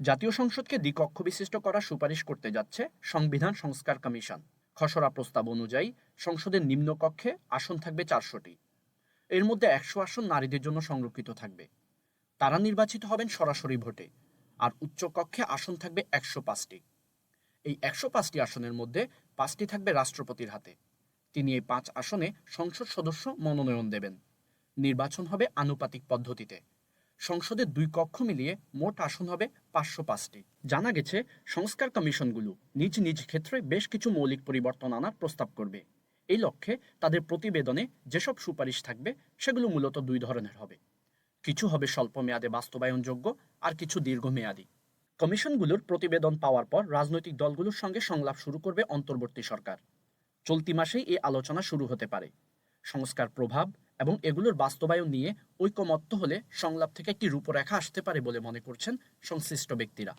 জাতীয় সংসদকে দ্বিকক্ষ বিশিষ্ট করার সুপারিশ করতে যাচ্ছে সংবিধান সংস্কার কমিশন। খসড়া প্রস্তাব অনুযায়ী সংসদের নিম্নকক্ষে আসন থাকবে চারশোটি। এর মধ্যে একশো আসন নারীদের জন্য সংরক্ষিত থাকবে। তারা নির্বাচিত হবেন সরাসরি ভোটে, আর উচ্চকক্ষে আসন থাকবে একশো পাঁচটি। এই একশো পাঁচটি আসনের মধ্যে পাঁচটি থাকবে রাষ্ট্রপতির হাতে। তিনি এই পাঁচ আসনে সংসদ সদস্য মনোনয়ন দেবেন। নির্বাচন হবে আনুপাতিক পদ্ধতিতে। সংসদের দুই কক্ষ মিলিয়ে মোট আসন হবে পাঁচশো পাঁচটি। জানা গেছে, সংস্কার কমিশনগুলো নিজ নিজ ক্ষেত্রে বেশ কিছু মৌলিক পরিবর্তন আনার প্রস্তাব করবে। এই লক্ষ্যে তাদের প্রতিবেদনে যেসব সুপারিশ থাকবে, সেগুলো মূলত দুই ধরনের হবে। কিছু হবে স্বল্প মেয়াদে বাস্তবায়নযোগ্য আর কিছু দীর্ঘমেয়াদী। কমিশনগুলোর প্রতিবেদন পাওয়ার পর রাজনৈতিক দলগুলোর সঙ্গে সংলাপ শুরু করবে অন্তর্বর্তী সরকার। চলতি মাসেই এই আলোচনা শুরু হতে পারে। সংস্কার প্রভাব এবং এগুলোর বাস্তবায়ন নিয়ে ঐকমত্য হলে সংলাপ থেকে একটি রূপরেখা আসতে পারে বলে মনে করছেন সংশ্লিষ্ট ব্যক্তিরা।